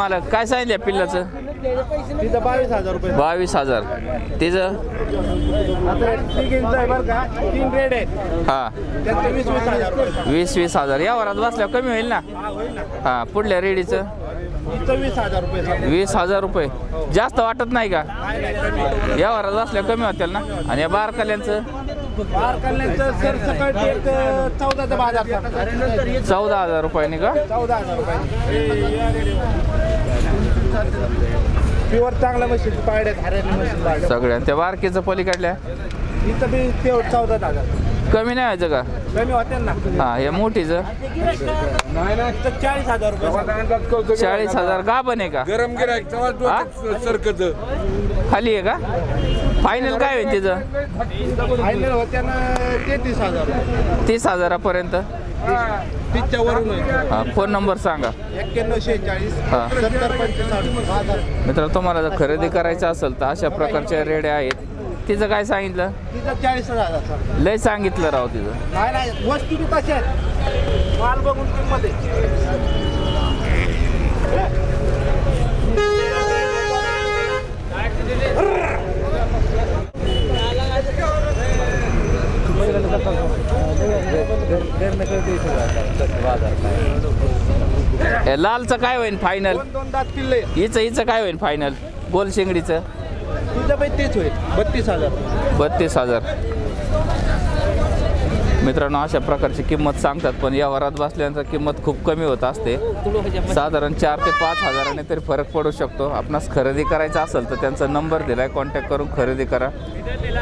मालक? काय सांगितलं पिल्लाचं? तिथं बावीस हजार. रुपये बावीस हजार तिचं? आता आहे बरं का तीन रेड हा. त्यात वीस वीस हजार. रुपये वीस वीस हजार या वरात बसल्यावर कमी होईल ना? हा होईल ना हा पुढल्या रेडीचं. इथं वीस हजार रुपये. सांगा. वीस हजार रुपये जास्त वाटत नाही का? नाही नाही कमी या वरात बसल्यावर कमी होतील ना? आणि या बारकाल्यांचं? चौदा हजार रुपयाने का? चौदा हजार रुपये प्युअर चांगला मशीन पाड्यात सगळ्या त्या बारकीचं पलीकडल्या इथं बी तेवढं चौदा हजार. कमी नाही व्हायचं का? कमी होते ना. हा हे मोठीचं. नाही ना तर चाळीस हजार रुपये. चाळीस हजार. का पण आहे का? गरम गिरायक? सरकत. खाली आहे का? फायनल काय होईल तिचं? फायनल होत्या ना तेहतीस हजार. तीस हजारापर्यंत? तीसच्या वरून होईल. हा फोन नंबर सांगा. एक्क्याण्णव शेहेचाळीस हा. सत्तर पंचेचाळीस मित्र तुम्हाला जर खरेदी करायचं असेल तर अशा प्रकारच्या रेड्या आहेत. तिचं काय सांगितलं? तिथं चाळीस हजार. सर लय सांगितलं राव तिचं. नाही नाही वस्तू आहेत. माल बघून हे लालचं काय होईल फायनल दोन दोन दात किल्ले. हिचं हिचं काय होईल फायनल गोल शेंगडीचं? तुझं तेच होईल. बत्तीस हजार. बत्तीस हजार. मित्रांनो अशा प्रकारची किंमत सांगतात पण या वरात बसल्यानंतर किंमत खूप कमी होत असते. साधारण चार ते पाच हजाराने तरी फरक पडू शकतो. आपणास खरेदी करायचं असेल तर त्यांचा नंबर दिलाय. कॉन्टॅक्ट करून खरेदी करा.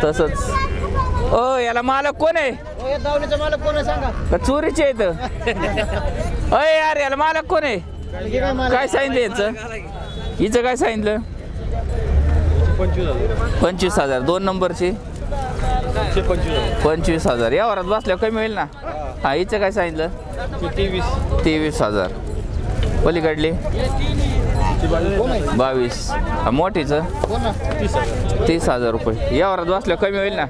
तसंच ओ याला मालक कोण आहे? दावणीचा मालक कोण सांगा? का चोरीचे आहेत? अय यार याला मालक कोण आहे? काय सांगितलं याचं? हिचं काय सांगितलं? पंचवीस हजार. दोन नंबरची? पंचवीस हजार. या वरात बसल्यावर कमी होईल ना? हा हिचं काय सांगितलं? तेवीस. तेवीस हजार. पलीकडली? बावीस. हा मोठीचं? तीस हजार. रुपये. या वरात बसल्यावर कमी होईल ना?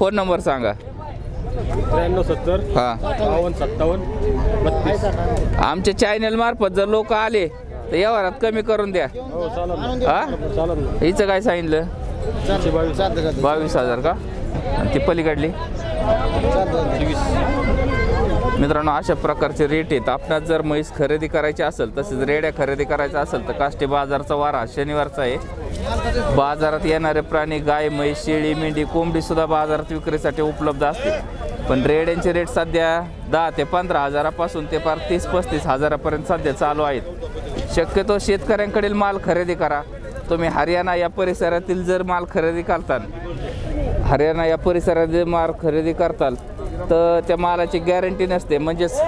फोन नंबर सांगा. त्र्याण्णव सत्तर हा. बावन्न सत्तावन्न बत्तीस. आमच्या चॅनल मार्फत जर लोक आले तर या वरात कमी करून द्या. हो चालेल हा? चालेल हिचं काय सांगितलं? बावीस. हजार का? आणि ती पलीकडली? मित्रांनो अशा प्रकारचे रेट आहेत. आपणास जर म्हैस खरेदी करायची असेल तसेच रेड्या खरेदी करायचा असेल तर काष्टी बाजारचा वारा शनिवारचा आहे. बाजारात येणारे प्राणी गाय म्हैस शेळी मेंढी कोंबडी सुद्धा बाजारात विक्रीसाठी उपलब्ध असते पण रेड्यांचे रेट सध्या दहा ते पंधरा हजारापासून ते पार तीस पस्तीस हजारापर्यंत सध्या चालू आहेत. शक्यतो शेतकऱ्यांकडील माल खरेदी करा. तुम्ही हरियाणा या परिसरातील जर माल खरेदी करताल हरियाणा या परिसरात जर माल खरेदी करताल तर त्या मालाची गॅरंटी नसते. म्हणजेच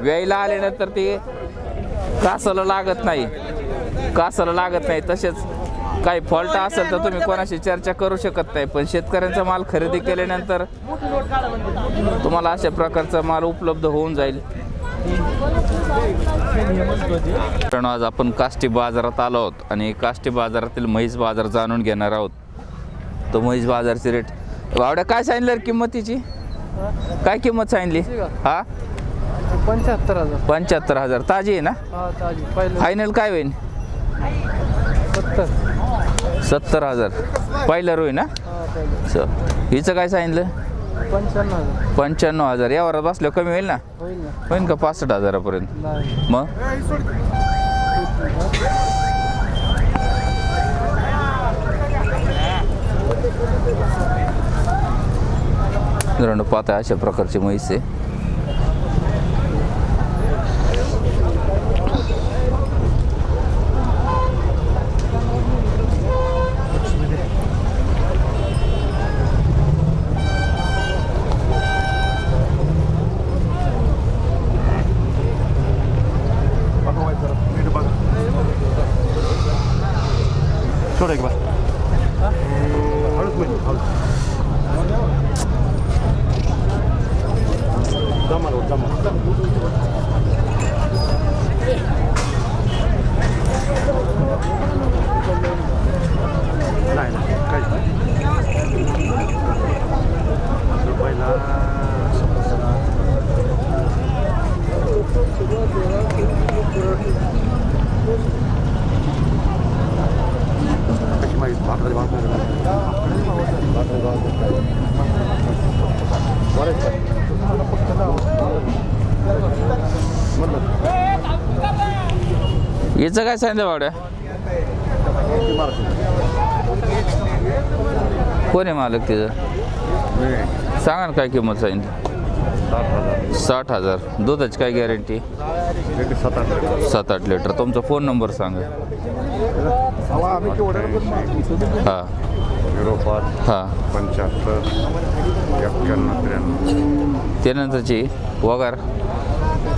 व्यायला आल्यानंतर ते कासाला लागत नाही. कासाला लागत नाही. तसेच काही फॉल्ट असेल तर तुम्ही कोणाशी चर्चा करू शकत नाही. पण शेतकऱ्यांचा माल खरेदी केल्यानंतर तुम्हाला अशा प्रकारचा माल उपलब्ध होऊन जाईल. मित्रांनो, आज आपण काष्टी बाजारात आलो आहोत आणि काष्टी बाजारातील म्हैस बाजार जाणून घेणार आहोत. तो म्हैस बाजारची रेट बावड्या काय सांगितलं किंमतीची? काय किंमत सांगितली? हा? पंच्याहत्तर हजार. पंच्याहत्तर हजार. ताजी आहे ना? हा फायनल काय होईल? सत्तर. सत्तर हजार. पहिलं रोई ना? हा हिचं काय सांगितलं? पंच्याण्णव हजार. पंच्याण्णव हजार. यावर बसल्यावर कमी होईल ना? होईल ना. होईल का पासष्ट हजारापर्यंत? मग? मित्रांनो पाहता अशा प्रकारची म्हैस आहे थोडं एक बार हळूच म्हणजे हळूच 黙れ黙れな。いな。はい心配な。始まりバカでバカでバカでバカでバカでバカで याचं काय सांगितलं बावड्या? कोण आहे मालक तिचं? सांगा ना काय किंमत सांगितलं. साठ हजार. दुधाची काय गॅरंटी सात आठ लिटर. तुमचा फोन नंबर सांगा. हां. झिरो पाच हां. पंच्याहत्तर एक्क्याण्णव त्र्याण्णव त्यानंतरची वगार.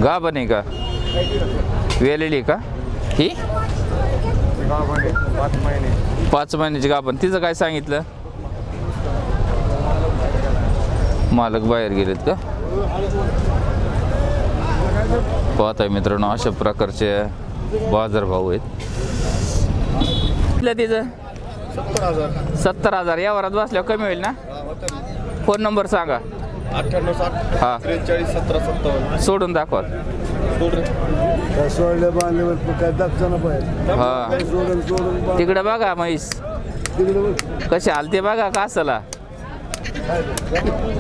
गाभण आहे का? वेलेली का? ही? पाच महिने पाच महिन्याची गाभण. तिचं काय सांगितलं? मालक बाहेर गेलेत का? पाहताय मित्रांनो अशा प्रकारचे बाजारभाव आहेत. तिचं? सत्तर हजार. सत्तर हजार या वरात बसल्यावर कमी होईल ना? फोन नंबर सांगा. हा. त्रेचाळीस सतरा सत्तावन्न. सोडून दाखवा. सोडले बांधले काय दाखवणं पाहिजे हा. सोडून सोडून तिकडे बघा म्हैस. तिकडे कसे हालते बघा का असला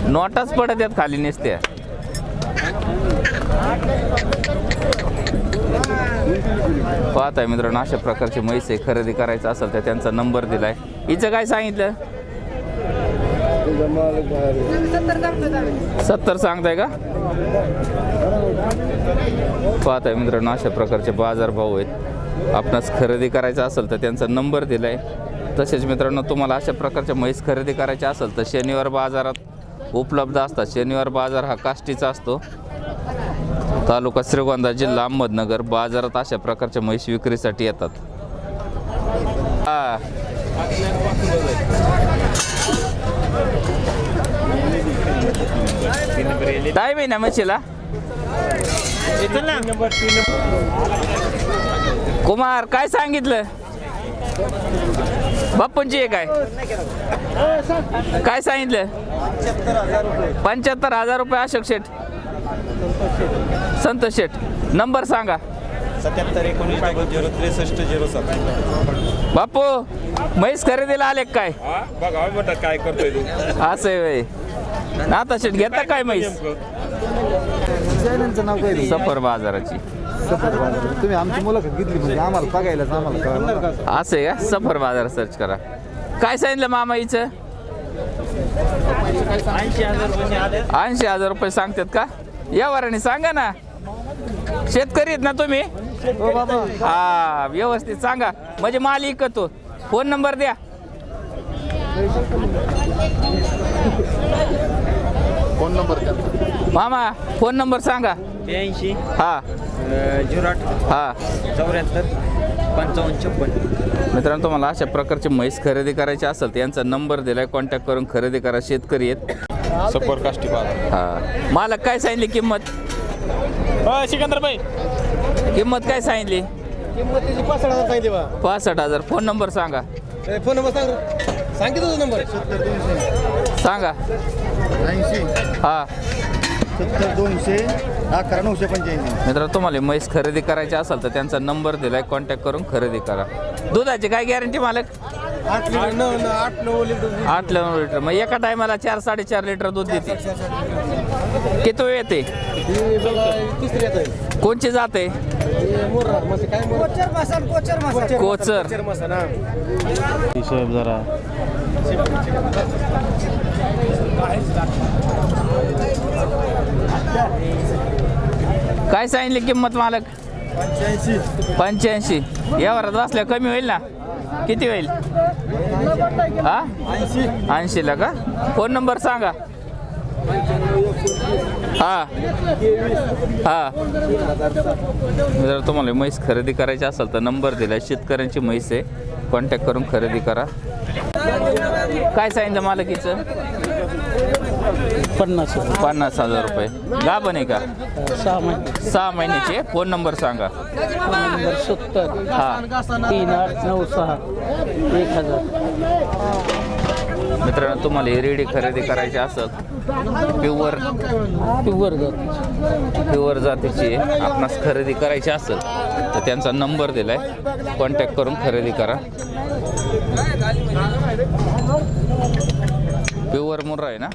नोटाच पडत आहेत खाली नेसत्या. पाहताय मित्रांनो अशा प्रकारचे म्हैस आहे. खरेदी करायचं असेल तर त्यांचा नंबर दिलाय. हिचं काय सांगितलं? त्याचा मालक बाहेर सत्तर सांगताय का? पाहताय मित्रांनो अशा प्रकारचे बाजारभाव आहेत. आपणास खरेदी करायचा असेल तर त्यांचा नंबर दिला आहे तसेच मित्रांनो तुम्हाला अशा प्रकारच्या म्हैस खरेदी करायच्या असेल तर शनिवार बाजारात उपलब्ध असतात. शनिवार बाजार हा काष्टीचा असतो. तालुका श्रीगोंदा जिल्हा अहमदनगर बाजारात अशा प्रकारच्या म्हैस विक्रीसाठी येतात. हा. टाईम आहे ना म्हशीला? कुमार काय सांगितलं? बाप्पूंची आहे. काय काय सांगितलं? पंच्याहत्तर हजार रुपये अशोक शेठ. संतोष शेठ. नंबर सांगा. सत्याहत्तर एकोणीस डबल झिरो त्रेसष्ट झिरो सात. बापू म्हैस खरेदीला आले काय? बघा म्हणतात काय करतोय असं आहे. आता शेठ घेता काय म्हैस? नाव काय सफर बाजाराची. तुम्ही आमची मुलाखत घेतली म्हणजे आम्हाला बघायलाच आम्हाला. असं आहे का? सफर बाजार सर्च करा. काय सांगितलं मामा हिचं? ऐंशी हजार रुपये सांगतात का? या वराने सांगा ना. शेतकरी आहेत ना तुम्ही? हा व्यवस्थित सांगा. म्हणजे माल इकतो फोन नंबर द्या. फोन नंबर द्या. मामा फोन नंबर सांगा. ब्याऐंशी. हा. झिरो आठ. हा. चौऱ्याहत्तर. पंचावन्न छप्पन. मित्रांनो तुम्हाला अशा प्रकारची म्हैस खरेदी करायची असेल तर यांचा नंबर दिलाय कॉन्टॅक्ट करून खरेदी करा शेतकरी आहेत. काष्टी बाजार हा. मालक काय सांगितली किंमत? सिकंदर भाई. किंमत काय सांगितली? किंमत पासष्ट हजार सांगितली बा. पासष्ट हजार. फोन नंबर सांगा. फोन नंबर सांग सांग की तुझा नंबर. सत्तर दोनशे सांगा. ऐंशी हा. सत्तर दोनशे अकरा नऊशे पंच्याऐंशी. मित्रांनो तुम्हाला म्हैस खरेदी करायची असेल तर त्यांचा नंबर दिलाय. कॉन्टॅक्ट करून खरेदी करा. दुधाची काय गॅरंटी मालक? आठ लिटर. नऊ नऊ- आठ नऊ लिटर आठ लिटर. मग एका टायमाला चार साडेचार लिटर दूध देते. किती वेळ येते? ही बघा तिसरी येत. आहे कोणची जाते हे मोर्रा. म्हणजे काय कोचर मसाला कोचर मसाला. कोचर. कोचर. मसाला हिशोब जरा. काय सांगितली किंमत मालक? पंच्याऐंशी. पंच्याऐंशी. या वरात बसल्या कमी होईल ना? किती होईल? हा? ऐंशी. ऐंशीला का? फोन नंबर सांगा. हा. हा. जर तुम्हाला म्हैस खरेदी करायची असेल तर नंबर दिलाय शेतकऱ्यांची म्हैस आहे. कॉन्टॅक्ट करून खरेदी करा. काय सांगितलं मालकीचं? पन्नास पन्नास हजार रुपये. गाभण आहे का? सहा महिने. सहा महिन्याचे. फोन नंबर सांगा. नंबर सत्तर. हा. तीन आठ नऊ सहा. एक हजार. मित्रांनो तुम्हाला ही रेडी खरेदी करायची असेल प्युअर प्युअर जात प्युअर जातीची आपणास खरेदी करायची असेल तर त्यांचा नंबर दिलाय. कॉन्टॅक्ट करून खरेदी करा. प्युअर मुर्रा आहे ना?